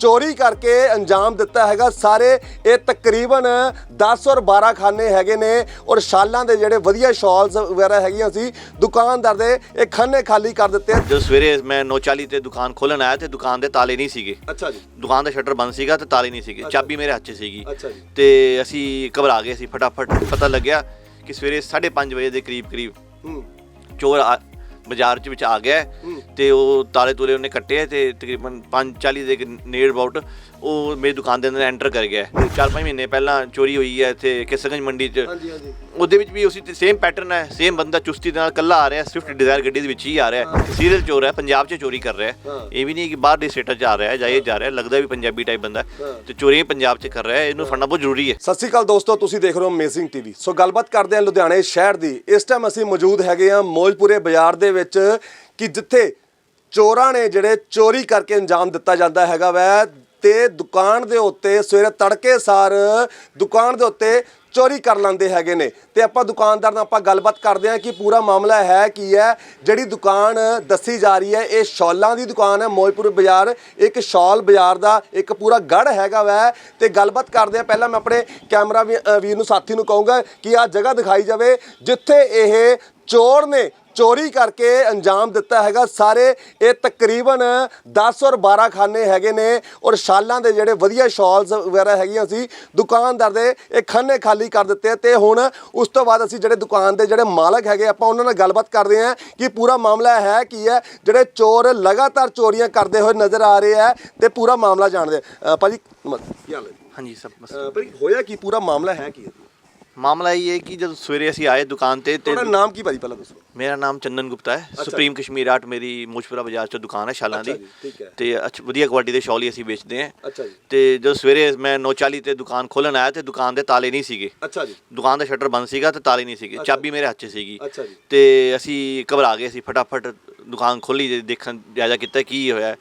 ਚੋਰੀ ਕਰਕੇ ਅੰਜਾਮ ਦਿੱਤਾ ਹੈਗਾ। ਸਾਰੇ ਇਹ ਤਕਰੀਬਨ 10 ਔਰ 12 ਖਾਨੇ ਹੈਗੇ ਨੇ ਔਰ ਸ਼ਾਲਾਂ ਦੇ ਜਿਹੜੇ ਵਧੀਆ ਸ਼ਾਲਸ ਵਗੈਰਾ ਹੈਗੀਆਂ ਸੀ ਦੁਕਾਨਦਾਰ ਦੇ ਇਹ ਖਾਨੇ ਖਾਲੀ ਕਰ ਦਿੱਤੇ ਆ। ਜਦੋਂ ਸਵੇਰੇ ਮੈਂ 9:40 ਤੇ ਦੁਕਾਨ ਖੋਲਣ ਆਇਆ ਤੇ ਦੁਕਾਨ ਦੇ ਤਾਲੇ ਨਹੀਂ ਸੀਗੇ। ਅੱਛਾ ਜੀ। ਦੁਕਾਨ ਦਾ ਸ਼ਟਰ ਬੰਦ ਸੀਗਾ ਤੇ ਤਾਲੇ ਨਹੀਂ ਸੀਗੇ। ਚਾਬੀ ਮੇਰੇ ਹੱਥ 'ਚ ਸੀਗੀ। ਅੱਛਾ ਜੀ। ਤੇ ਅਸੀਂ ਘਬਰਾ ਗਏ ਸੀ। ਫਟਾਫਟ ਪਤਾ ਲੱਗਿਆ ਕਿ ਸਵੇਰੇ 5:30 ਵਜੇ ਦੇ ਕਰੀਬ ਕਰੀਬ ਹੂੰ। ਚੋਰ ਆ- ਬਾਜ਼ਾਰ 'ਚ ਵਿੱਚ ਆ ਗਿਆ ਹੈ। ਤੇ ਉਹ ਤਾਲੇ ਤੂਲੇ ਉਹਨੇ ਕੱਟੇ ਹੈ ਤੇ ਤਕਰੀਬਨ 5:40 ਦੇ ਨੀਅਰ ਅਬਾਊਟ ਉਹ ਮੇਰੀ ਦੁਕਾਨ ਦੇ ਅੰਦਰ ਐਂਟਰ ਕਰ ਗਿਆ। ਹੈ। ਚਾਰ ਪੰਜ ਮਹੀਨੇ ਪਹਿਲਾਂ ਚੋਰੀ ਹੋਈ ਹੈ ਇੱਥੇ ਕਿਸਗੰਜ ਮੰਡੀ 'ਚ। ਹਾਂਜੀ ਹਾਂਜੀ। ਉਹਦੇ ਵਿੱਚ ਵੀ ਉਸੇ ਸੇਮ ਪੈਟਰਨ ਹੈ ਸੇਮ ਬੰਦਾ ਚੁਸਤੀ ਦੇ ਨਾਲ ਕੱਲਾ ਆ ਰਿਹਾ ਸਵਿਫਟ ਡਿਜ਼ਾਇਰ ਗੱਡੀ ਦੇ ਵਿੱਚ ਹੀ ਆ ਰਿਹਾ ਹੈ। ਸੀਰੀਅਲ ਚੋਰ ਹੈ ਪੰਜਾਬ 'ਚ ਚੋਰੀ ਕਰ ਰਿਹਾ। ਹਾਂ। ਹੈ ਇਹ ਵੀ ਨਹੀਂ ਕਿ ਬਾਹਰ ਦੇ ਸਟੇਟਾਂ 'ਚ ਆ ਰਿਹਾ ਹੈ ਜਾਂ ਇਹ ਜਾ ਰਿਹਾ ਹੈ, ਲੱਗਦਾ ਵੀ ਪੰਜਾਬੀ ਟਾਈਪ ਬੰਦਾ ਹੈ। ਹਾਂ। ਤੇ ਚੋਰੀਆਂ ਪੰਜਾਬ 'ਚ ਕਰ ਰਿਹਾ ਹੈ ਇਹਨੂੰ ਫੜਨਾ ਬਹੁਤ ਜ਼ਰੂਰੀ ਹੈ। ਸਤਿ ਸ਼੍ਰੀ ਅਕਾਲ ਦੋਸਤੋ ਤੁਸੀਂ ਦੇਖ ਰਹੇ ਹੋ ਅਮੇਜ਼ਿੰਗ ਟੀਵੀ ਸੋ ਗੱਲਬਾਤ ਕਰਦੇ ਹਾਂ ਲੁਧਿਆਣੇ ਸ਼ਹਿਰ ਦੀ। ਇਸ ਟਾਈਮ ਅਸੀਂ ਮੌਜੂਦ ਹੈਗੇ ਹਾਂ ਮੌਜਪੁਰੇ ਬਾਜ਼ਾਰ ਦੇ ਵਿੱਚ ਕਿ ਜਿੱਥੇ ਚੋਰਾਂ ਨੇ ਜਿਹੜੇ ਚੋਰੀ ਕਰਕੇ ਅੰਜਾਮ ਦਿੱਤਾ ਜਾਂਦਾ ਹੈਗਾ ਵੈ। ਤੇ ਦੁਕਾਨ ਦੇ ਉੱਤੇ ਸਵੇਰੇ ਤੜਕੇ ਸਾਰ ਦੁਕਾਨ ਦੇ ਉੱਤੇ ਚੋਰੀ ਕਰ ਲੈਂਦੇ ਹੈਗੇ ਨੇ। ਤੇ ਆਪਾਂ ਦੁਕਾਨਦਾਰ ਨਾਲ ਆਪਾਂ ਗੱਲਬਾਤ ਕਰਦੇ ਹਾਂ ਕਿ ਪੂਰਾ ਮਾਮਲਾ ਹੈ ਕੀ ਹੈ। ਜਿਹੜੀ ਦੁਕਾਨ ਦੱਸੀ ਜਾ ਰਹੀ ਹੈ ਇਹ ਸ਼ਾਲਾਂ ਦੀ ਦੁਕਾਨ ਹੈ ਮੋਇਪੁਰ ਬਾਜ਼ਾਰ। ਇੱਕ ਸ਼ਾਲ ਬਾਜ਼ਾਰ ਦਾ ਇੱਕ ਪੂਰਾ ਗੜ ਹੈਗਾ ਵੈ। ਤੇ ਗੱਲਬਾਤ ਕਰਦੇ ਆ ਪਹਿਲਾਂ ਮੈਂ ਆਪਣੇ ਕੈਮਰਾ ਵੀ- ਅ, ਵੀਰ ਨੂੰ ਸਾਥੀ ਨੂੰ ਕਹੂੰਗਾ ਕਿ ਆ ਜਗ੍ਹਾ ਦਿਖਾਈ ਜਾਵੇ ਜਿੱਥੇ ਇਹ ਚੋਰ ਨੇ ਚੋਰੀ ਕਰਕੇ ਅੰਜਾਮ ਦਿੱਤਾ ਹੈਗਾ। ਸਾਰੇ ਇਹ ਤਕਰੀਬਨ 10 ਔਰ 12 ਖਾਨੇ ਹੈਗੇ ਨੇ ਔਰ ਸ਼ਾਲਾਂ ਦੇ ਜਿਹੜੇ ਵਧੀਆ ਸ਼ਾਲਸ ਵਗੈਰਾ ਹੈਗੀਆਂ ਸੀ ਦੁਕਾਨਦਾਰ ਦੇ ਇਹ ਖਾਨੇ ਖਾਲੀ ਕਰ ਦਿੱਤੇ ਤੇ ਹੁਣ ਉਸ ਤੋਂ ਬਾਅਦ ਅਸੀਂ ਜਿਹੜੇ ਦੁਕਾਨ ਦੇ ਜਿਹੜੇ ਮਾਲਕ ਹੈਗੇ ਆਪਾਂ ਉਹਨਾਂ ਨਾਲ ਗੱਲਬਾਤ ਕਰਦੇ ਹਾਂ ਕਿ ਪੂਰਾ ਮਾਮਲਾ ਹੈ ਕੀ ਹੈ। ਜਿਹੜੇ ਚੋਰ ਲਗਾਤਾਰ ਚੋਰੀਆਂ ਕਰਦੇ ਹੋਏ ਨਜ਼ਰ ਆ ਰਹੇ ਹੈ ਤੇ ਪੂਰਾ ਮਾਮਲਾ ਜਾਣਦੇ ਭਾਜੀ ਕੀ ਹਾਲ ਹੈ ਹਾਂਜੀ ਸਭ ਬਸ ਹੋਇਆ ਕੀ? ਪੂਰਾ ਮਾਮਲਾ ਹੈ ਕੀ? ਮਾਮਲਾ ਇਹ ਹੈ ਕਿ ਜਦੋਂ ਸਵੇਰੇ ਅਸੀਂ ਆਏ ਦੁਕਾਨ ਤੇ ਤੇ ਤੁਹਾਡਾ ਨਾਮ ਕੀ ਭਾਜੀ ਪਹਿਲਾਂ ਦੱਸੋ। ਮੇਰਾ ਨਾਮ ਚੰਦਨ ਗੁਪਤਾ ਹੈ। ਸੁਪਰੀਮ ਕਸ਼ਮੀਰ ਆਰਟ ਮੇਰੀ ਮੋਜਪੁਰਾ ਬਾਜ਼ਾਰ 'ਚ ਦੁਕਾਨ ਹੈ ਸ਼ਾਲਾਂ ਦੀ। ਤੇ ਅੱਛਾ ਵਧੀਆ ਕੁਆਲਿਟੀ ਦੇ ਸ਼ਾਲ ਹੀ ਅਸੀਂ ਵੇਚਦੇ ਹਾਂ। ਅੱਛਾ ਜੀ। ਤੇ ਜਦੋਂ ਸਵੇਰੇ ਮੈਂ 9:40 ਤੇ ਦੁਕਾਨ ਖੋਲਣ ਆਇਆ ਤੇ ਦੁਕਾਨ ਦੇ ਤਾਲੇ ਨਹੀਂ ਸੀਗੇ। ਅੱਛਾ ਜੀ। ਦੁਕਾਨ ਦਾ ਸ਼ਟਰ ਬੰਦ ਸੀਗਾ ਤੇ ਤਾਲੇ ਨਹੀਂ ਸੀਗੇ। ਚਾਬੀ ਮੇਰੇ ਹੱਥ 'ਚ ਸੀਗੀ। ਅੱਛਾ ਜੀ। ਤੇ ਅਸੀਂ ਘਬਰਾ ਗਏ ਸੀ ਫਟਾਫਟ ਦੁਕਾਨ ਖੋਲੀ ਜੇ ਦੇਖਣ ਜਾਇਜ਼ਾ ਕੀਤਾ ਕੀ ਹੋਇਆ।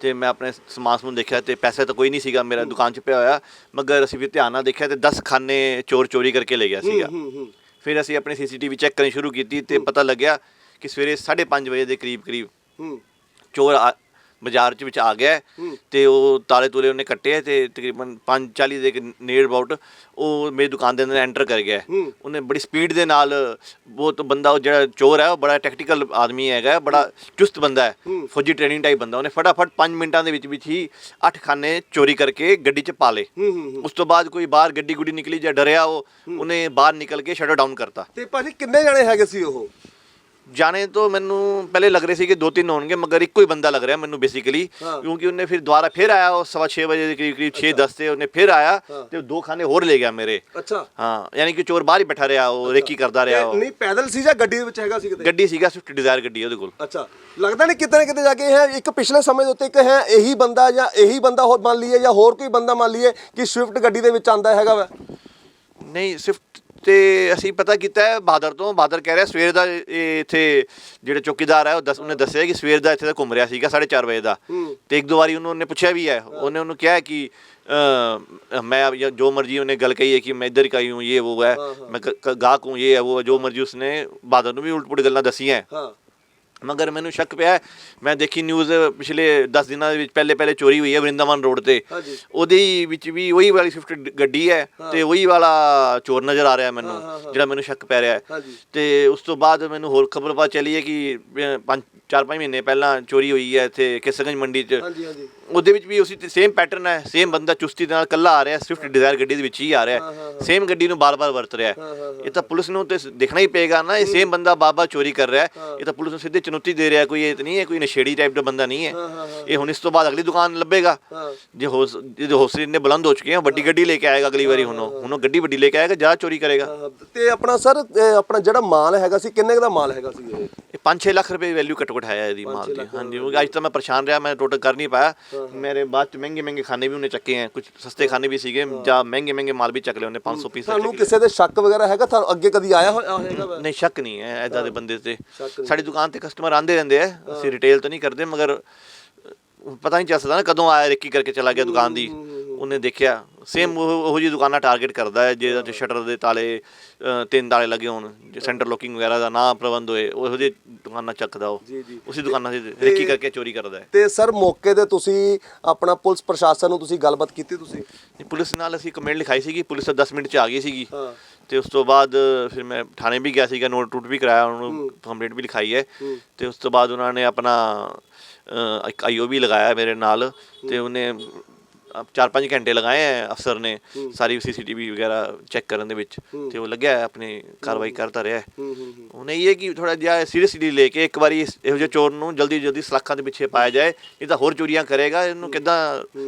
ਤੇ ਮੈਂ ਆਪਣੇ ਸਮਾਨ ਸਮੂਨ ਦੇਖਿਆ ਤੇ ਪੈਸੇ ਤਾਂ ਕੋਈ ਨਹੀਂ ਸੀਗਾ ਮੇਰਾ ਦੁਕਾਨ 'ਚ ਪਿਆ ਹੋਇਆ। ਮਗਰ ਅਸੀਂ ਵੀ ਧਿਆਨ ਨਾਲ ਦੇਖਿਆ ਤੇ 10 ਖਾਨੇ ਚੋਰ ਚੋਰੀ ਕਰਕੇ ਲੈ ਗਿਆ ਸੀਗਾ। ਫਿਰ ਅਸੀਂ ਆਪਣੀ ਸੀਸੀਟੀਵੀ ਚੈੱਕ ਕਰਨੀ ਸ਼ੁਰੂ ਕੀਤੀ ਤੇ ਪਤਾ ਲੱਗਿਆ ਕਿ ਸਵੇਰੇ 5:30 ਵਜੇ ਦੇ ਕਰੀਬ ਕਰੀਬ ਹੂੰ। ਚੋਰ ਆ- ਬਾਜ਼ਾਰ ਚ ਵਿੱਚ ਆ ਗਿਆ ਹੈ। ਤੇ ਉਹ ਤਾਲੇ ਤੂਲੇ ਉਹਨੇ ਕੱਟੇ ਹੈ ਤੇ ਤਕਰੀਬਨ 5:40 ਦੇ ਨੀਅਰ ਅਬਾਊਟ ਉਹ ਮੇਰੀ ਦੁਕਾਨ ਦੇ ਅੰਦਰ ਐਂਟਰ ਕਰ ਗਿਆ ਹੈ। ਉਹਨੇ ਬੜੀ ਸਪੀਡ ਦੇ ਨਾਲ ਬਹੁਤ ਬੰਦਾ ਉਹ ਜਿਹੜਾ ਚੋਰ ਹੈ ਉਹ ਬੜਾ ਟੈਕਟੀਕਲ ਆਦਮੀ ਹੈਗਾ ਹੈ, ਬੜਾ ਚੁਸਤ ਬੰਦਾ ਹੈ। ਫੌਜੀ ਟ੍ਰੇਨਿੰਗ ਟਾਈਪ ਬੰਦਾ ਉਹਨੇ ਫਟਾਫਟ 5 ਮਿੰਟਾਂ ਦੇ ਵਿੱਚ ਵਿੱਚ ਹੀ 8 ਖਾਨੇ ਚੋਰੀ ਕਰਕੇ ਗੱਡੀ 'ਚ ਪਾ ਲਏ। ਉਸ ਤੋਂ ਬਾਅਦ ਕੋਈ ਬਾਹਰ ਗੱਡੀ ਗੁੱਡੀ ਨਿਕਲੀ ਜਾਂ ਡਰਿਆ ਉਹ ਉਹਨੇ ਬਾਹਰ ਨਿਕਲ ਕੇ ਸ਼ਟਰ ਡਾਊਨ ਕਰਤਾ ਤੇ ਭਾਜੀ ਕਿੰਨੇ ਜਣੇ ਹੈਗੇ ਸੀ ਉਹ ਜਾਣੇ ਤੋਂ ਮੈਨੂੰ ਪਹਿਲੇ ਲੱਗ ਰਹੇ ਸੀ ਕਿ ਦੋ ਤਿੰਨ ਹੋਣਗੇ ਮਗਰ ਇੱਕੋ ਹੀ ਬੰਦਾ ਲੱਗ ਰਿਹਾ ਮੈਨੂੰ ਬੇਸਿਕਲੀ। ਕਿਉਂਕਿ ਉਹਨੇ ਫਿਰ ਦੁਬਾਰਾ ਫਿਰ ਆਇਆ ਉਹ ਸਵਾ ਛੇ ਵਜੇ ਦੇ ਕਰੀਬ ਕਰੀਬ 6 10 ਤੇ ਉਹਨੇ ਫਿਰ ਆਇਆ। ਤੇ ਉਹ ਦੋ ਖਾਨੇ ਹੋਰ ਲੈ ਗਿਆ ਮੇਰੇ। ਅੱਛਾ। ਹਾਂ ਯਾਨੀ ਕਿ ਚੋਰ ਬਾਹਰ ਹੀ ਬੈਠਾ ਰਿਹਾ ਉਹ ਰੇਕੀ ਕਰਦਾ ਰਿਹਾ ਉਹ। ਨਹੀਂ ਪੈਦਲ ਸੀ ਜਾਂ ਗੱਡੀ ਦੇ ਵਿੱਚ ਹੈਗਾ ਸੀ ਕਿਤੇ? ਗੱਡੀ ਸੀਗਾ ਸਵਿਫਟ ਡਿਜ਼ਾਇਰ ਗੱਡੀ ਉਹਦੇ ਕੋਲ। ਅੱਛਾ। ਲੱਗਦਾ ਨਹੀਂ ਕਿਤੇ ਨਾ ਕਿਤੇ ਜਾ ਕੇ ਇਹ ਇੱਕ ਪਿਛਲੇ ਸਮੇਂ ਦੇ ਉੱਤੇ ਇੱਕ ਹੈ ਇਹੀ ਬੰਦਾ ਜਾਂ ਇਹੀ ਬੰਦਾ ਹੋਰ ਮੰਨ ਲਈਏ ਜਾਂ ਹੋਰ ਕੋਈ ਬੰਦਾ ਮੰਨ ਲਈਏ ਕਿ ਸਵਿਫਟ ਗੱਡੀ ਦੇ ਵਿੱਚ ਆਂਦਾ ਹੈਗਾ ਵਾ? ਨਹੀਂ ਸਵਿਫਟ ਤੇ ਅਸੀਂ ਪਤਾ ਕੀਤਾ ਹੈ ਬਹਾਦਰ ਤੋਂ ਬਹਾਦਰ ਕਹਿ ਰਿਹਾ ਸਵੇਰ ਦਾ ਇਹ ਇੱਥੇ ਜਿਹੜਾ ਚੌਕੀਦਾਰ ਹੈ ਉਹ ਦੱਸ ਉਹਨੇ ਦੱਸਿਆ ਕਿ ਸਵੇਰ ਦਾ ਇੱਥੇ ਦਾ ਘੁੰਮ ਰਿਹਾ ਸੀਗਾ 4:30 ਵਜੇ ਦਾ ਹੂੰ। ਤੇ ਇੱਕ ਦੋ ਵਾਰੀ ਉਹਨੂੰ ਉਹਨੇ ਪੁੱਛਿਆ ਵੀ ਹੈ ਉਹਨੇ ਉਹਨੂੰ ਕਿਹਾ ਹੈ ਕਿ ਅ, ਮੈਂ अब या जो मर्जी ਉਹਨੇ ਗੱਲ ਕਹੀ ਹੈ ਕਿ ਮੈਂ ਇੱਧਰ का ही हूँ ये वो है हाँ, हाँ। मैं ग- ग- गाहक हूँ ये है वो है, जो मर्जी उसने ਬਹਾਦਰ ਨੂੰ ਵੀ ਉਲਟ ਪੁਲਟ ਗੱਲਾਂ ਦੱਸੀਆਂ ਹੈ। ਮਗਰ ਮੈਨੂੰ ਸ਼ੱਕ ਪਿਆ ਮੈਂ ਦੇਖੀ ਨਿਊਜ਼ ਪਿਛਲੇ 10 ਦਿਨਾਂ ਦੇ ਵਿੱਚ ਪਹਿਲੇ ਪਹਿਲੇ ਚੋਰੀ ਹੋਈ ਹੈ ਵਰਿੰਦਾਵਨ ਰੋਡ ਤੇ। ਉਹਦੇ ਵਿੱਚ ਵੀ ਉਹੀ ਵਾਲੀ ਸਵਿਫਟ ਗੱਡੀ ਹੈ ਤੇ ਉਹੀ ਵਾਲਾ ਚੋਰ ਨਜ਼ਰ ਆ ਰਿਹਾ ਮੈਨੂੰ। ਜਿਹੜਾ ਮੈਨੂੰ ਸ਼ੱਕ ਪੈ ਰਿਹਾ ਹੈ। ਤੇ ਉਸ ਤੋਂ ਬਾਅਦ ਮੈਨੂੰ ਹੋਰ ਖਬਰ ਪਤਾ ਚੱਲੀ ਹੈ ਕਿ ਪੰਜ ਚਾਰ ਪੰਜ ਮਹੀਨੇ ਪਹਿਲਾਂ ਚੋਰੀ ਹੋਈ ਹੈ ਇੱਥੇ ਕਿਸਗੰਜ ਮੰਡੀ 'ਚ। ਹਾਂਜੀ ਹਾਂਜੀ। ਉਹਦੇ ਵਿੱਚ ਵੀ ਉਸੇ ਸੇਮ ਪੈਟਰਨ ਹੈ ਸੇਮ ਬੰਦਾ ਚੁਸਤੀ ਦੇ ਨਾਲ ਕੱਲਾ ਆ ਰਿਹਾ ਸਵਿਫਟ ਡਿਜ਼ਾਇਰ ਗੱਡੀ ਦੇ ਵਿੱਚ ਹੀ ਆ ਰਿਹਾ। ਸੇਮ ਗੱਡੀ ਨੂੰ ਬਾਰ-ਬਾਰ ਵਰਤ ਰਿਹਾ। ਇਹ ਤਾਂ ਪੁਲਿਸ ਨੂੰ ਤੇ ਦੇਖਣਾ ਹੀ ਪਏਗਾ ਨਾ ਇਹ ਸੇਮ ਬੰਦਾ ਬਾਰ-ਬਾਰ ਚੋਰੀ ਕਰ ਰਿਹਾ ਇਹ ਤਾਂ ਪੁਲਿਸ ਨੂੰ ਸਿੱਧੀ ਚੁਣੌਤੀ ਦੇ ਰਿਹਾ ਕੋਈ ਇਹ ਤਾਂ ਨਹੀਂ ਹੈ ਕੋਈ ਨਸ਼ੇੜੀ ਟਾਈਪ ਦਾ ਬੰਦਾ ਨਹੀਂ ਹੈ। ਇਹ ਹੁਣ ਇਸ ਤੋਂ ਬਾਅਦ ਅਗਲੀ ਦੁਕਾਨ ਲੱਭੇਗਾ। ਜੇ ਹੌਸ ਜੇ ਹੌਸਲੇ ਇੰਨੇ ਬੁਲੰਦ ਹੋ ਚੁੱਕੇ ਆ ਵੱਡੀ ਗੱਡੀ ਲੈ ਕੇ ਆਏਗਾ ਅਗਲੀ ਵਾਰੀ ਹੁਣ ਹੁਣ ਗੱਡੀ ਵੱਡੀ ਲੈ ਕੇ ਆਏਗਾ ਜ਼ਿਆਦਾ ਚੋਰੀ ਕਰੇਗਾ। ਤੇ ਆਪਣਾ ਸਰ ਆਪਣਾ ਜਿਹੜਾ ਮਾਲ ਹੈਗਾ ਸੀ ਕਿੰਨੇ ਦਾ ਮਾਲ ਹੈਗਾ ਸੀ ਇਹ? ਇਹ 5-6 ਲੱਖ ਰੁਪਏ ਵੈਲਿਊ ਘੱਟੋ ਹੈ ਇਹਦੀ ਮਾਲ ਦੀ। ਹਾਂਜੀ ਉਹ ਅੱਜ ਤਾਂ ਮੈਂ ਪਰੇਸ਼ਾਨ ਰਿਹਾ ਮੈਂ ਟੋਟਲ ਕਰ ਨਹੀਂ ਪਾਇਆ। ਮੇਰੇ ਬਾਅਦ ਚ ਮਹਿੰਗੇ ਮਹਿੰਗੇ ਖਾਨੇ ਵੀ ਉਹਨੇ ਚੱਕੇ ਹੈ ਕੁਝ ਸਸਤੇ ਖਾਨੇ ਵੀ ਸੀਗੇ ਜਾਂ ਮਹਿੰਗੇ ਮਹਿੰਗੇ ਮਾਲ ਵੀ ਚੱਕ ਲਏ ਉਹਨੇ 500 ਪੀਸ ਤੁਹਾਨੂੰ ਕਿਸੇ ਦੇ ਸ਼ੱਕ ਵਗੈਰਾ ਹੈਗਾ? ਤੁਹਾਨੂੰ ਅੱਗੇ ਕਦੀ ਆਇਆ ਵਾ? ਨਹੀਂ ਸ਼ੱਕ ਨਹੀਂ ਹੈ ਐਦਾਂ ਦੇ ਬੰਦੇ ਤੇ। ਸਾਡੀ ਦੁਕਾਨ ਤੇ ਕਸਟਮਰ ਆਂਦੇ ਰਹਿੰਦੇ ਆ ਅਸੀਂ ਰਿਟੇਲ ਤਾਂ ਨਹੀਂ ਕਰਦੇ ਮਗਰ ਪਤਾ ਨਹੀਂ ਚੱਲ ਸਕਦਾ ਨਾ ਕਦੋਂ ਆਇਆ ਰੇਕੀ ਕਰਕੇ ਚਲਾ ਗਿਆ ਦੁਕਾਨ ਦੀ। ਉਹਨੇ ਦੇਖਿਆ। ਸੇਮ ਉਹ ਜਿਹੀ ਦੁਕਾਨਾਂ ਟਾਰਗੇਟ ਕਰਦਾ ਹੈ ਜਿਹਦੇ ਤੇ ਸ਼ਟਰ ਦੇ ਤਾਲੇ ਤਿੰਨ ਤਾਲੇ ਲੱਗੇ ਹੋਣ ਸੈਂਟਰ ਲੋਕਿੰਗ ਵਗੈਰਾ ਦਾ ਨਾ ਪ੍ਰਬੰਧ ਹੋਏ ਉਹੋ ਜਿਹੀ ਦੁਕਾਨਾਂ ਚੱਕਦਾ ਉਹ। ਜੀ, ਜੀ। ਉਸੇ ਦੁਕਾਨਾਂ ਦੀ ਰੇਕੀ ਕਰਕੇ ਚੋਰੀ ਕਰਦਾ ਹੈ। ਤੇ ਸਰ ਮੌਕੇ ਤੇ ਤੁਸੀਂ ਆਪਣਾ ਪੁਲਿਸ ਪ੍ਰਸ਼ਾਸਨ ਨੂੰ ਤੁਸੀਂ ਗੱਲਬਾਤ ਕੀਤੀ ਤੁਸੀਂ? ਪੁਲਿਸ ਨਾਲ ਅਸੀਂ ਕੰਪਲੇਂਟ ਲਿਖਾਈ ਸੀਗੀ ਪੁਲਿਸ ਤਾਂ 10 ਮਿੰਟ ਚ ਆ ਗਈ ਸੀਗੀ। ਹਾਂ। ਤੇ ਉਸ ਤੋਂ ਬਾਅਦ ਫਿਰ ਮੈਂ ਥਾਣੇ ਵੀ ਗਿਆ ਸੀਗਾ ਨੋਟ ਟੂਟ ਵੀ ਕਰਾਇਆ ਉਹਨੂੰ ਕੰਪਲੇਂਟ ਵੀ ਲਿਖਾਈ ਹੈ। ਤੇ ਉਸ ਤੋਂ ਬਾਅਦ ਉਹਨਾਂ ਨੇ ਆਪਣਾ ਅ, ਇੱਕ ਆਈਓ ਵੀ ਲਗਾਇਆ ਮੇਰੇ ਨਾਲ ਤੇ ਉਹਨੇ 4-5 ਘੰਟੇ ਲਗਾਏ ਹੈ ਅਫਸਰ ਨੇ ਸਾਰੀ ਸੀਸੀਟੀਵੀ ਵਗੈਰਾ ਚੈੱਕ ਕਰਨ ਦੇ ਵਿੱਚ ਤੇ ਉਹ ਲੱਗਿਆ ਹੈ ਆਪਣੀ ਕਾਰਵਾਈ ਕਰਦਾ ਰਿਹਾ ਹੈ। ਉਹਨੇ ਇਹ ਕਿ ਥੋੜਾ ਜਿਹਾ ਸੀਰੀਅਸਲੀ ਲੈ ਕੇ ਇੱਕ ਵਾਰੀ ਇਸ- ਇਹੋ ਜਿਹੇ ਚੋਰ ਨੂੰ ਜਲਦੀ ਜਲਦੀ ਸਲਾਖਾਂ ਦੇ ਪਿੱਛੇ ਪਾਇਆ ਜਾਏ ਇਹ ਤਾਂ ਹੋਰ ਚੋਰੀਆਂ ਕਰੇਗਾ ਇਹਨੂੰ ਕਿੱਦਾਂ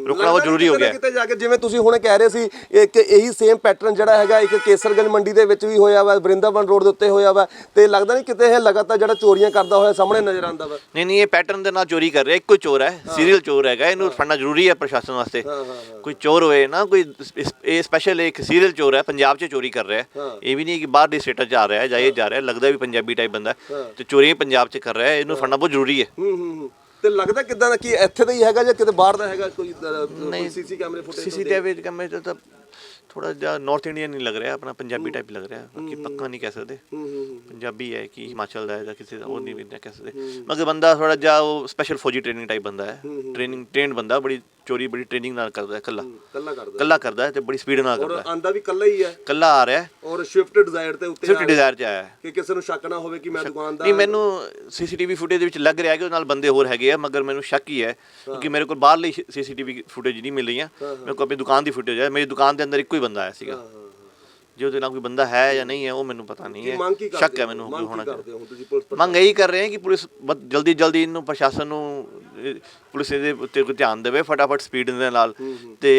ਰੁਕਣਾ ਉਹ ਜ਼ਰੂਰੀ ਹੋ ਗਿਆ। ਹੈ। ਕਿਤੇ ਜਾ ਕੇ ਜਿਵੇਂ ਤੁਸੀਂ ਹੁਣੇ ਕਹਿ ਰਹੇ ਸੀ ਇੱਕ ਇਹੀ ਸੇਮ ਪੈਟਰਨ ਜਿਹੜਾ ਹੈਗਾ ਇੱਕ ਕੇਸਰਗੰਜ ਮੰਡੀ ਦੇ ਵਿੱਚ ਵੀ ਹੋਇਆ ਵਾ ਬ੍ਰਿੰਦਾਵਨ ਰੋਡ ਦੇ ਉੱਤੇ ਹੋਇਆ ਵਾ ਤੇ ਲੱਗਦਾ ਨਹੀਂ ਕਿਤੇ ਇਹ ਲਗਾਤਾਰ ਜਿਹੜਾ ਚੋਰੀਆਂ ਕਰਦਾ ਹੋਇਆ ਸਾਹਮਣੇ ਨਜ਼ਰ ਆਉਂਦਾ ਵਾ। ਨਹੀਂ ਨਹੀਂ ਇਹ ਪੈਟਰਨ ਦੇ ਨਾਲ ਚੋਰੀ ਕਰ ਰਿਹਾ ਇੱਕੋ ਹੀ ਚੋਰ ਹੈ ਸੀਰੀਅਲ ਚੋਰ ਹੈਗਾ ਇਹਨੂੰ ਫੜਨਾ ਜ਼ਰੂਰੀ ਹੈ ਪ੍ਰਸ਼ਾਸਨ ਵਾਸਤੇ। ਕੋਈ ਚੋਰ ਹੋਏ ਨਾ ਕੋਈ ਇਸ- ਇਹ ਸਪੈਸ਼ਲ ਇੱਕ ਸੀਰੀਅਲ ਚੋਰ ਹੈ ਪੰਜਾਬ 'ਚ ਚੋਰੀ ਕਰ ਰਿਹਾ ਹੈ। ਇਹ ਵੀ ਨਹੀਂ ਕਿ ਬਾਹਰ ਦੇ ਸਟੇਟਾਂ 'ਚ ਆ ਰਿਹਾ ਹੈ ਜਾਂ ਇਹ ਜਾ ਰਿਹਾ ਹੈ, ਲੱਗਦਾ ਵੀ ਪੰਜਾਬੀ ਟਾਈਪ ਬੰਦਾ ਹੈ। ਤੇ ਚੋਰੀ ਪੰਜਾਬ 'ਚ ਕਰ ਰਿਹਾ ਹੈ ਇਹਨੂੰ ਫੜਨਾ ਬਹੁਤ ਜ਼ਰੂਰੀ ਹੈ। ਹੂੰ ਹੂੰ ਹੂੰ। ਤੇ ਲੱਗਦਾ ਕਿਦਾਂ ਦਾ ਕਿ ਇੱਥੇ ਦਾ ਹੀ ਹੈਗਾ ਜਾਂ ਕਿਤੇ ਬਾਹਰ ਦਾ ਹੈਗਾ ਕੋਈ ਸੀਸੀ ਕੈਮਰੇ ਫੁਟੇਜ ਸੀਸੀਟੀਵੀ ਕੈਮਰੇ ਤਾਂ ਥੋੜਾ ਜਿਹਾ ਨਾਰਥ ਇੰਡੀਅਨ ਨਹੀਂ ਲੱਗ ਰਿਹਾ ਆਪਣਾ ਪੰਜਾਬੀ ਟਾਈਪ ਲੱਗ ਰਿਹਾ ਬਾਕੀ ਪੱਕਾ ਨਹੀਂ ਕਹਿ ਸਕਦੇ। ਪੰਜਾਬੀ ਹੈ ਕਿ ਹਿਮਾਚਲ ਦਾ ਹੈ ਜਾਂ ਕਿਸੇ ਦਾ ਉਹ ਨਹੀਂ ਵੀ ਕਹਿ ਸਕਦੇ। ਮਗਰ ਬੰਦਾ ਥੋੜਾ ਜਿਹਾ ਉਹ ਸਪੈਸ਼ਲ ਫੌਜੀ ਟ੍ਰੇਨਿੰਗ ਟਾਈਪ ਬੰਦਾ ਹੈ। ਟ੍ਰੇਨਿੰਗ ਟ੍ਰੇਨਡ ਬੰਦਾ ਬੜੀ ਚੋਰੀ ਬੜੀ ਟ੍ਰੇਨਿੰਗ ਨਾਲ ਕਰਦਾ ਹੈ ਕੱਲਾ ਕੱਲਾ ਕਰਦਾ ਕੱਲਾ ਕਰਦਾ ਹੈ ਤੇ ਬੜੀ ਸਪੀਡ ਨਾਲ ਔਰ ਕਰਦਾ ਹੈ। ਆਂਦਾ ਵੀ ਕੱਲਾ ਹੀ ਹੈ। ਕੱਲਾ ਆ ਰਿਹਾ ਹੈ। ਔਰ ਸ਼ਿਫਟ ਡਿਜ਼ਾਇਰ ਤੇ ਉੱਤੇ ਸਿਰਫ ਆ- ਡਿਜ਼ਾਇਰ 'ਚ ਆਇਆ ਹੈ। ਕਿ ਕਿਸੇ ਨੂੰ ਸ਼ੱਕ ਨਾ ਹੋਵੇ ਕਿ ਮੈਂ ਦੁਕਾਨ ਦਾ ਨਹੀਂ ਮੈਨੂੰ ਸੀਸੀਟੀਵੀ ਫੁਟੇਜ ਦੇ ਵਿੱਚ ਲੱਗ ਰਿਹਾ ਕਿ ਉਹਦੇ ਨਾਲ ਬੰਦੇ ਹੋਰ ਹੈਗੇ ਆ ਮਗਰ ਮੈਨੂੰ ਸ਼ੱਕ ਹੀ ਹੈ ਕਿਉਂਕਿ ਮੇਰੇ ਕੋਲ ਬਾਹਰਲੀ ਸੀਸੀਟੀਵੀ ਫੁਟੇਜ ਨਹੀਂ ਮਿਲ ਰਹੀਆਂ। ਮੇਰੇ ਕੋਲ ਆਪਣੀ ਦੁਕਾਨ ਦੀ ਫੁਟੇਜ ਹੈ। ਮੇਰੀ ਦੁਕਾਨ ਦੇ ਅੰਦਰ ਇੱਕੋ ਹੀ ਬੰਦਾ ਆਇਆ ਸੀਗਾ। ਜੇ ਉਹਦੇ ਨਾਲ ਕੋਈ ਬੰਦਾ ਹੈ ਜਾਂ ਨਹੀਂ ਹੈ ਉਹ ਮੈਨੂੰ ਪਤਾ ਨਹੀਂ ਕੀ ਹੈ। ਕੀ ਸ਼ੱਕ ਹੈ? ਮੈਨੂੰ ਕਿ ਕੀ ਹੋਣਾ ਪੁਲਿਸ ਮੰਗ ਇਹੀ ਕਰ ਰਹੇ ਹਾਂ ਕਿ ਪੁਲਿਸ ਜਲਦੀ ਜਲਦੀ ਇਹਨੂੰ ਪ੍ਰਸ਼ਾਸਨ ਨੂੰ ਇਹ, ਪੁਲਿਸ ਇਹਦੇ ਉੱਤੇ ਧਿਆਨ ਦੇਵੇ ਫਟਾਫਟ ਸਪੀਡ ਦੇ ਨਾਲ ਤੇ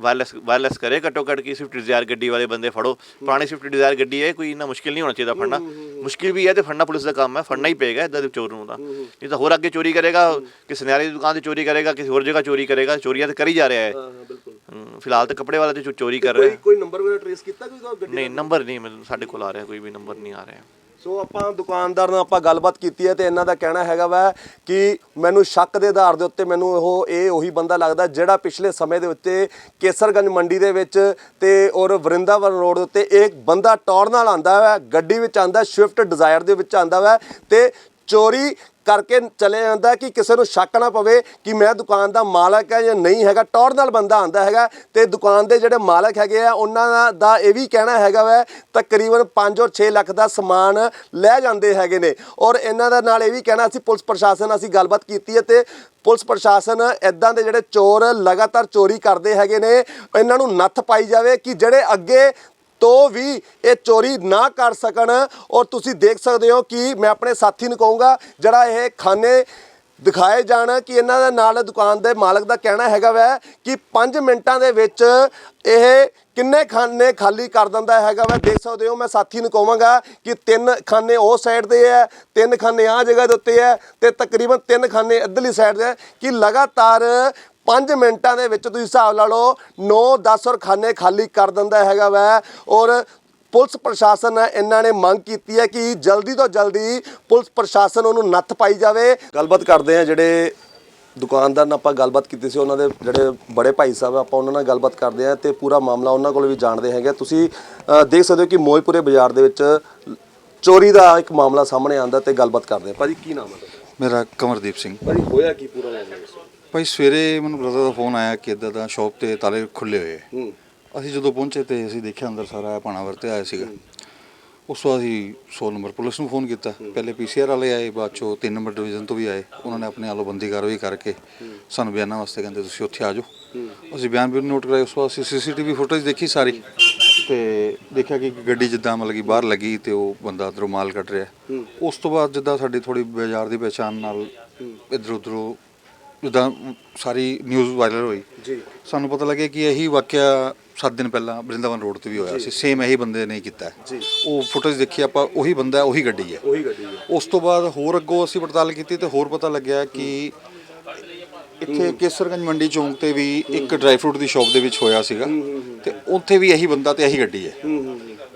ਵਾਇਰਲੈਸ ਵਾਇਰਲੈਸ ਕਰੇ। ਘੱਟੋ ਘੱਟ ਕੀ ਸਵਿਫਟ ਡਿਜ਼ਾਇਰ ਗੱਡੀ ਵਾਲੇ ਬੰਦੇ ਫੜੋ। ਪੁਰਾਣੀ ਸਵਿਫਟ ਡਿਜ਼ਾਇਰ ਗੱਡੀ ਹੈ ਕੋਈ ਇੰਨਾ ਮੁਸ਼ਕਿਲ ਨਹੀਂ ਹੋਣਾ ਚਾਹੀਦਾ ਫੜਨਾ। ਮੁਸ਼ਕਿਲ ਵੀ ਹੈ ਤੇ ਫੜਨਾ ਪੁਲਿਸ ਦਾ ਕੰਮ ਹੈ ਫੜਨਾ ਹੀ ਪਏਗਾ ਇਦਾਂ ਦੇ ਚੋਰ ਨੂੰ ਤਾਂ। ਨਹੀਂ ਤਾਂ ਹੋਰ ਅੱਗੇ ਚੋਰੀ ਕਰੇਗਾ ਕਿਸੇ ਨਿਆਰੇ ਦੀ ਦੁਕਾਨ ਤੇ ਚੋਰੀ ਕਰੇਗਾ ਕਿਸੇ ਹੋਰ ਜਗ੍ਹਾ ਚੋਰੀ ਕਰੇਗਾ ਚੋਰੀਆਂ ਤਾਂ ਕਰ ਹੀ ਜਾ ਰਿਹਾ ਹੈ। ਫਿਲਹਾਲ ਤਾਂ ਕੱਪੜੇ ਵਾਲਾ ਤੇ ਚੋਰੀ ਕਰ ਰਿਹਾ ਕੋਈ ਹੈ ਕੋਈ ਨੰਬਰ ਵਗੈਰਾ ਟ੍ਰੇਸ ਕੀਤਾ ਕੋਈ ਗੱਡੀ ਨਹੀਂ ਨੰਬਰ ਨਹੀਂ ਮੈਨੂੰ ਸਾਡੇ ਕੋਲ ਆ ਰਿਹਾ ਕੋਈ ਵੀ ਨੰਬਰ ਨਹੀਂ ਆ ਰਿਹਾ। ਸੋ ਆਪਾਂ ਦੁਕਾਨਦਾਰ ਨਾਲ ਆਪਾਂ ਗੱਲਬਾਤ ਕੀਤੀ ਹੈ ਤੇ ਇਹਨਾਂ ਦਾ ਕਹਿਣਾ ਹੈਗਾ ਵਾ ਕਿ ਮੈਨੂੰ ਸ਼ੱਕ ਦੇ ਆਧਾਰ ਦੇ ਉੱਤੇ ਮੈਨੂੰ ਉਹ ਇਹ ਉਹੀ ਬੰਦਾ ਲੱਗਦਾ ਜਿਹੜਾ ਪਿਛਲੇ ਸਮੇਂ ਦੇ ਉੱਤੇ ਕੇਸਰਗੰਜ ਮੰਡੀ ਦੇ ਵਿੱਚ ਤੇ ਔਰ ਵਰਿੰਦਾਵਨ ਰੋਡ ਉੱਤੇ ਇੱਕ ਬੰਦਾ ਟੌਰ ਨਾਲ ਆਂਦਾ ਵਾ ਗੱਡੀ ਵਿੱਚ ਆਂਦਾ ਸਵਿਫਟ ਡਿਜ਼ਾਇਰ ਦੇ ਵਿੱਚ ਆਂਦਾ ਵਾ ਤੇ ਚੋਰੀ ਕਰਕੇ ਚਲੇ ਜਾਂਦਾ ਕਿ ਕਿਸੇ ਨੂੰ ਸ਼ੱਕ ਨਾ ਪਵੇ ਕਿ ਮੈਂ ਦੁਕਾਨ ਦਾ ਮਾਲਕ ਹੈ ਜਾਂ ਨਹੀਂ ਹੈਗਾ। ਟੌਰ ਨਾਲ ਬੰਦਾ ਆਂਦਾ ਹੈਗਾ ਤੇ ਦੁਕਾਨ ਦੇ ਜਿਹੜੇ ਮਾਲਕ ਹੈਗੇ ਆ, ਉਹਨਾਂ ਦਾ- ਇਹ ਵੀ ਕਹਿਣਾ ਹੈਗਾ ਵੈ, ਤਕਰੀਬਨ 5 ਔਰ 6 ਲੱਖ ਦਾ ਸਮਾਨ ਲੈ ਜਾਂਦੇ ਹੈਗੇ ਨੇ। ਔਰ ਇਹਨਾਂ ਦਾ ਨਾਲ ਇਹ ਵੀ ਕਹਿਣਾ ਸੀ ਪੁਲਿਸ ਪ੍ਰਸ਼ਾਸਨ ਅਸੀਂ ਗੱਲਬਾਤ ਕੀਤੀ ਹੈ ਤੇ ਪੁਲਿਸ ਪ੍ਰਸ਼ਾਸਨ ਇਦਾਂ ਦੇ ਜਿਹੜੇ ਚੋਰ ਲਗਾਤਾਰ ਚੋਰੀ ਕਰਦੇ ਹੈਗੇ ਨੇ, ਇਹਨਾਂ ਨੂੰ ਨੱਥ ਪਾਈ ਜਾਵੇ ਕਿ ਜਿਹੜੇ ਅੱਗੇ ਤੋਂ ਵੀ ਇਹ ਚੋਰੀ ਨਾ ਕਰ ਸਕਣ। ਔਰ ਤੁਸੀਂ ਦੇਖ ਸਕਦੇ ਹੋ ਕਿ ਮੈਂ ਆਪਣੇ ਸਾਥੀ ਨੂੰ ਕਹੂੰਗਾ, ਜਿਹੜਾ ਇਹ ਖਾਨੇ ਦਿਖਾਏ ਜਾਣ ਕਿ ਇਹਨਾਂ ਦੇ ਨਾਲ ਦੁਕਾਨ ਦੇ ਮਾਲਕ ਦਾ ਕਹਿਣਾ ਹੈਗਾ ਵੈ ਕਿ 5 ਮਿੰਟਾਂ ਦੇ ਵਿੱਚ ਇਹ ਕਿੰਨੇ ਖਾਨੇ ਖਾਲੀ ਕਰ ਦਿੰਦਾ ਹੈਗਾ ਵੈ। ਦੇਖ ਸਕਦੇ ਹੋ, ਮੈਂ ਸਾਥੀ ਨੂੰ ਕਹਾਂਗਾ ਕਿ ਤਿੰਨ ਖਾਨੇ ਉਹ ਸਾਈਡ ਤੇ ਹੈ, ਤਿੰਨ ਖਾਨੇ ਆ ਜਗ੍ਹਾ ਦੇ ਉੱਤੇ ਹੈ ਤੇ ਤਕਰੀਬਨ ਤਿੰਨ ਖਾਨੇ ਇੱਧਰਲੀ ਸਾਈਡ ਦੇ ਹੈ ਕਿ ਲਗਾਤਾਰ 5 ਮਿੰਟਾਂ ਦੇ ਵਿੱਚ ਤੁਸੀਂ ਹਿਸਾਬ ਲਾ ਲਓ 9 10 ਔਰ ਖਾਨੇ ਖਾਲੀ ਕਰ ਦਿੰਦਾ ਹੈਗਾ ਵੈ। ਔਰ ਪੁਲਿਸ ਪ੍ਰਸ਼ਾਸਨ ਨੇ ਇਹਨਾਂ ਨੇ ਮੰਗ ਕੀਤੀ ਹੈ ਕਿ ਜਲਦੀ ਤੋਂ ਜਲਦੀ ਪੁਲਿਸ ਪ੍ਰਸ਼ਾਸਨ ਉਹਨੂੰ ਨੱਥ ਪਾਈ ਜਾਵੇ। ਗੱਲਬਾਤ ਕਰਦੇ ਆ ਜਿਹੜੇ ਦੁਕਾਨਦਾਰ ਨਾਲ ਆਪਾਂ ਗੱਲਬਾਤ ਕੀਤੀ ਸੀ ਉਹਨਾਂ ਦੇ ਜਿਹੜੇ ਬੜੇ ਭਾਈ ਸਾਹਿਬ ਆਪਾਂ ਉਹਨਾਂ ਨਾਲ ਗੱਲਬਾਤ ਕਰਦੇ ਆ ਤੇ ਪੂਰਾ ਮਾਮਲਾ ਉਹਨਾਂ ਕੋਲ ਵੀ ਜਾਣਦੇ ਹੈਗੇ ਤੁਸੀਂ ਦੇਖ ਸਕਦੇ ਹੋ ਕਿ ਮੋਇਪੁਰੇ ਬਾਜ਼ਾਰ ਦੇ ਵਿੱਚ ਚੋਰੀ ਦਾ ਇੱਕ ਮਾਮਲਾ ਸਾਹਮਣੇ ਆਂਦਾ ਤੇ ਗੱਲਬਾਤ ਕਰਦੇ ਆ ਭਾਜੀ ਕੀ ਨਾਮ ਹੈ ਮੇਰਾ ਕਮਰਦੀਪ ਸਿੰਘ। ਭਾਜੀ ਹੋਇਆ ਕੀ ਪੂਰਾ ਮਾਮਲਾ ਭਾਈ ਸਵੇਰੇ ਮੈਨੂੰ ਬ੍ਰਦਰ ਦਾ ਫੋਨ ਆਇਆ ਕਿ ਇਦਾਂ ਦਾ ਸ਼ਾਪ ਤੇ ਤਾਲੇ ਖੁੱਲੇ ਹੋਏ ਆ। ਹੂੰ। ਅਸੀਂ ਜਦੋਂ ਪਹੁੰਚੇ ਤੇ ਅਸੀਂ ਦੇਖਿਆ ਅੰਦਰ ਸਾਰਾ ਪਾਣਾ ਵਰਤੇ ਆਇਆ ਸੀਗਾ। ਉਸ ਤੋਂ ਬਾਅਦ ਅਸੀਂ 100 ਨੰਬਰ ਪੁਲਿਸ ਨੂੰ ਫੋਨ ਕੀਤਾ। ਪਹਿਲੇ ਪੀਸੀਆਰ ਵਾਲੇ ਆਏ ਬਾਅਦ ਚੋਂ 3 ਨੰਬਰ ਡਿਵੀਜ਼ਨ ਤੋਂ ਵੀ ਆਏ। ਉਹਨਾਂ ਨੇ ਆਪਣੇ ਵੱਲੋਂ ਬੰਦੀ ਕਾਰਵਾਈ ਕਰਕੇ ਸਾਨੂੰ ਬਿਆਨਾਂ ਵਾਸਤੇ ਕਹਿੰਦੇ ਤੁਸੀਂ ਉੱਥੇ ਆ ਜਾਓ। ਅਸੀਂ ਬਿਆਨ ਵੀ ਨੋਟ ਕਰਾਏ ਉਸ ਤੋਂ ਬਾਅਦ ਅਸੀਂ ਸੀਸੀਟੀਵੀ ਫੁਟੇਜ ਦੇਖੀ ਸਾਰੀ ਤੇ ਦੇਖਿਆ ਕਿ ਇੱਕ ਗੱਡੀ ਜਿੱਦਾਂ ਮਤਲਬ ਕਿ ਬਾਹਰ ਲੱਗੀ ਤੇ ਉਹ ਬੰਦਾ ਅੰਦਰੋਂ ਮਾਲ ਕੱਢ ਰਿਹਾ। ਉਸ ਤੋਂ ਬਾਅਦ ਜਿੱਦਾਂ ਸਾਡੀ ਥੋੜੀ ਬਾਜ਼ਾਰ ਦੀ ਪਛਾਣ ਨਾਲ ਇਧਰ ਉਧਰੋਂ ਜਿੱਦਾਂ ਸਾਰੀ ਨਿਊਜ਼ ਵਾਇਰਲ ਹੋਈ। ਜੀ। ਸਾਨੂੰ ਪਤਾ ਲੱਗਿਆ ਕਿ ਇਹੀ ਵਾਕਿਆ 7 ਦਿਨ ਪਹਿਲਾਂ ਬ੍ਰਿੰਦਾਵਨ ਰੋਡ ਤੇ ਵੀ ਹੋਇਆ ਸੀ। ਸੇਮ ਇਹੀ ਬੰਦੇ ਨੇ ਕੀਤਾ। ਜੀ। ਉਹ ਫੁਟੇਜ ਦੇਖੀ ਆਪਾਂ ਉਹੀ ਬੰਦਾ ਉਹੀ ਗੱਡੀ ਹੈ। ਉਹੀ ਗੱਡੀ ਹੈ। ਉਸ ਤੋਂ ਬਾਅਦ ਹੋਰ ਅੱਗੋਂ ਅਸੀਂ ਪੜਤਾਲ ਕੀਤੀ ਤੇ ਹੋਰ ਪਤਾ ਲੱਗਿਆ ਕਿ ਇੱਥੇ ਕੇਸਰਗੰਜ ਮੰਡੀ ਚੌਂਕ ਤੇ ਵੀ ਇੱਕ ਡਰਾਈ ਫਰੂਟ ਦੀ ਸ਼ਾਪ ਦੇ ਵਿੱਚ ਹੋਇਆ ਸੀਗਾ। ਤੇ ਉੱਥੇ ਵੀ ਇਹੀ ਬੰਦਾ ਤੇ ਇਹੀ ਗੱਡੀ ਹੈ।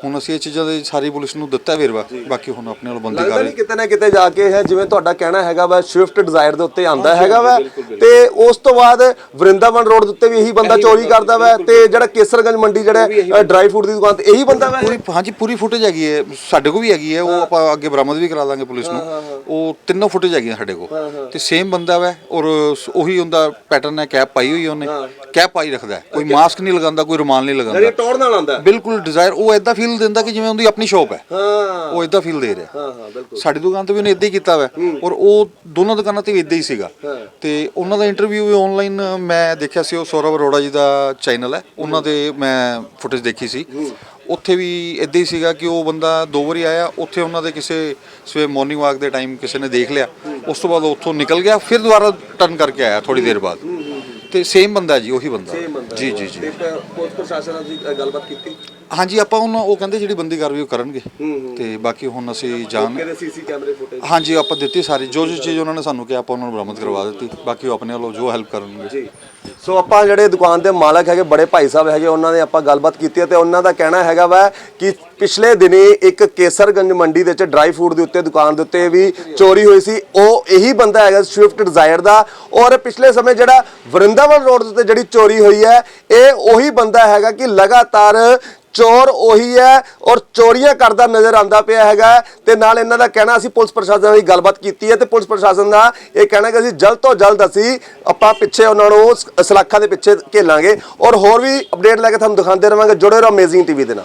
ਹੁਣ ਅਸੀਂ ਇਹ ਚੀਜ਼ਾਂ ਦੀ ਸਾਰੀ ਪੁਲਿਸ ਨੂੰ ਦਿੱਤਾ ਵੇਰਵਾ ਬਾਕੀ ਹੁਣ ਆਪਣੇ ਵੱਲੋਂ ਬੰਦੀ ਲੱਗਦਾ ਕਰ ਨਹੀਂ ਕਿਤੇ ਨਾ ਕਿਤੇ ਜਾ ਕੇ ਹੈ ਜਿਵੇਂ ਤੁਹਾਡਾ ਕਹਿਣਾ ਹੈਗਾ ਵਾ ਸਵਿਫਟ ਡਿਜ਼ਾਇਰ ਦੇ ਉੱਤੇ ਆਂਦਾ ਹੈਗਾ ਵਾ ਤੇ ਉਸ ਤੋਂ ਬਾਅਦ ਵਰਿੰਦਾਵਨ ਰੋਡ ਦੇ ਉੱਤੇ ਵੀ ਇਹੀ ਬੰਦਾ ਚੋਰੀ ਕਰਦਾ ਵਾ ਤੇ ਜਿਹੜਾ ਕੇਸਰਗੰਜ ਮੰਡੀ ਜਿਹੜਾ ਡਰਾਈ ਫੂਡ ਦੀ ਦੁਕਾਨ ਤੇ ਇਹੀ ਬੰਦਾ ਵਾ? ਪੂਰੀ ਹਾਂਜੀ ਪੂਰੀ ਫੁਟੇਜ ਹੈਗੀ ਹੈ ਸਾਡੇ ਕੋਲ ਵੀ ਹੈਗੀ ਹੈ ਉਹ ਆਪਾਂ ਅੱਗੇ ਬਰਾਮਦ ਵੀ ਕਰਾ ਦਾਂਗੇ ਪੁਲਿਸ ਨੂੰ। ਉਹ ਤਿੰਨੋਂ ਫੁਟੇਜ ਹੈਗੀਆਂ ਸਾਡੇ ਕੋਲ। ਤੇ ਸੇਮ ਬੰਦਾ ਵਾ ਔਰ ਸ- ਉਹੀ ਹੁੰਦਾ ਪੈਟਰਨ ਹੈ ਕੈਪ ਪਾਈ ਹੋਈ ਹੈ ਉਹਨੇ। ਕੈਪ ਪਾਈ ਰੱਖਦਾ ਹੈ। ਕੋਈ ਮਾਸਕ ਨਹੀਂ ਲਗਾਉਂਦਾ ਕੋਈ ਰੁਮਾਲ ਨਹੀਂ ਜਿਹੜੀ ਲਗਾਉਂਦਾ ਟੌਰ ਨਾਲ ਆਂਦਾ ਬਿਲਕੁਲ ਡਿਜ਼ਾਇਰ ਉਹ ਐਦਾਂ ਫੀਲ ਦਿੰਦਾ ਕਿ ਜਿਵੇਂ ਉਹਦੀ ਆਪਣੀ ਸ਼ੌਪ ਹੈ। ਹਾਂ। ਉਹ ਐਦਾਂ ਫੀਲ ਦੇ ਰਿਹਾ। ਹਾਂ ਹਾਂ ਬਿਲਕੁਲ। ਸਾਡੀ ਦੁਕਾਨ ਤੇ ਵੀ ਉਹਨੇ ਇਦਾਂ ਹੀ ਕੀਤਾ ਵਾ। ਔਰ ਉਹ ਦੋਨੋਂ ਦੁਕਾਨਾਂ ਤੇ ਵੀ ਇਦਾਂ ਹੀ ਸੀਗਾ। ਤੇ ਉਹਨਾਂ ਦਾ ਇੰਟਰਵਿਊ ਵੀ ਆਨਲਾਈਨ ਮੈਂ ਦੇਖਿਆ ਸੀ। ਉਹ ਸੌਰਵ ਅਰੋੜਾ ਜੀ ਦਾ ਚੈਨਲ ਹੈ। ਉਹਨਾਂ ਦੇ ਮੈਂ ਫੁਟੇਜ ਦੇਖੀ ਸੀ। ਉੱਥੇ ਵੀ ਇਦਾਂ ਹੀ ਸੀਗਾ ਕਿ ਉਹ ਬੰਦਾ ਦੋ ਵਾਰੀ ਆਇਆ। ਉੱਥੇ ਉਹਨਾਂ ਦੇ ਕਿਸੇ ਸਵੇ ਮਾਰਨਿੰਗ ਵਾਕ ਦੇ ਟਾਈਮ ਕਿਸੇ ਨੇ ਦੇਖ ਲਿਆ। ਉਸ ਤੋਂ ਬਾਅਦ ਉੱਥੋਂ ਨਿਕਲ ਗਿਆ। ਫਿਰ ਦੁਬਾਰਾ ਟਰਨ ਕਰਕੇ ਆਇਆ ਥੋੜੀ ਦੇਰ ਬਾਅਦ। ਤੇ ਸੇਮ ਬੰਦਾ ਜੀ ਉਹੀ ਬੰਦਾ। ਜੀ ਜੀ ਜੀ। ਤੇ ਪੁਲਿਸ ਪ੍ਰਸ਼ਾਸਨ ਨਾਲ ਤੁਸੀਂ ਗੱਲਬਾਤ ਕੀਤੀ? ਹਾਂਜੀ ਆਪਾਂ ਉਹਨਾਂ ਉਹ ਕਹਿੰਦੇ ਜਿਹੜੀ ਬੰਦੀ ਕਾਰਵਾਈ ਉਹ ਕਰਨਗੇ। ਤੇ ਬਾਕੀ ਹੁਣ ਅਸੀਂ ਜਾਣ ਕਿਹਦੇ ਸੀਸੀ ਕੈਮਰੇ ਫੁਟੇਜ। ਹਾਂਜੀ ਆਪਾਂ ਦਿੱਤੀ ਸਾਰੀ। ਜੋ ਜੋ ਚੀਜ਼ ਉਹਨਾਂ ਨੇ ਸਾਨੂੰ ਕਿਹਾ ਆਪਾਂ ਉਹਨਾਂ ਨੂੰ ਬਰਾਮਦ ਕਰਵਾ ਦਿੱਤੀ। ਬਾਕੀ ਉਹ ਆਪਣੇ ਵੱਲੋਂ ਜੋ ਹੈਲਪ ਕਰਨਗੇ। ਜੀ। ਸੋ ਆਪਾਂ ਜਿਹੜੇ ਦੁਕਾਨ ਦੇ ਮਾਲਕ ਹੈਗੇ ਬੜੇ ਭਾਈ ਸਾਹਿਬ ਹੈਗੇ ਉਹਨਾਂ ਨੇ ਆਪਾਂ ਗੱਲਬਾਤ ਕੀਤੀ ਹੈ ਤੇ ਉਹਨਾਂ ਦਾ ਕਹਿਣਾ ਹੈਗਾ ਵਾ ਕਿ ਪਿਛਲੇ ਦਿਨੀ ਇੱਕ ਕੇਸਰਗੰਜ ਮੰਡੀ ਦੇ ਵਿੱਚ ਡਰਾਈ ਫੂਡ ਦੇ ਉੱਤੇ ਦੁਕਾਨ ਦੇ ਉੱਤੇ ਵੀ ਚੋਰੀ ਹੋਈ ਸੀ। ਉਹ ਇਹੀ ਬੰਦਾ ਹੈਗਾ ਸਵਿਫਟ ਡਿਜ਼ਾਇਰ ਦਾ। ਔਰ ਪਿਛਲੇ ਸਮੇਂ ਜਿਹੜਾ ਵਰਿੰਦਾਵਨ ਰੋਡ ਦੇ ਉੱਤੇ ਜਿਹੜੀ ਚੋਰੀ ਹੋਈ ਹੈ ਇਹ ਉਹੀ ਬੰਦਾ ਹੈਗਾ ਕਿ ਲਗਾਤਾਰ ਚੋਰ ਉਹੀ ਹੈ ਔਰ ਚੋਰੀਆਂ ਕਰਦਾ ਨਜ਼ਰ ਆਂਦਾ ਪਿਆ ਹੈਗਾ ਤੇ ਨਾਲ ਇਹਨਾਂ ਦਾ ਕਹਿਣਾ ਅਸੀਂ ਪੁਲਿਸ ਪ੍ਰਸ਼ਾਸਨ ਨਾਲ ਗੱਲਬਾਤ ਕੀਤੀ ਹੈ ਤੇ ਪੁਲਿਸ ਪ੍ਰਸ਼ਾਸਨ ਦਾ ਇਹ ਕਹਿਣਾ ਕਿ ਅਸੀਂ ਜਲਦ ਤੋਂ ਜਲਦ ਅਸੀਂ ਆਪਾਂ ਪਿੱਛੇ ਉਹਨਾਂ ਨੂੰ ਸਲਾਖਾਂ ਦੇ ਪਿੱਛੇ ਘੇਲਾਂਗੇ ਔਰ ਹੋਰ ਵੀ ਅਪਡੇਟ ਲੈ ਕੇ ਤੁਹਾਨੂੰ ਦਿਖਾਉਂਦੇ ਰਵਾਂਗੇ। ਜੁੜੇ ਰਹੋ ਅਮੇਜ਼ਿੰਗ ਟੀਵੀ ਦੇ ਨਾਲ।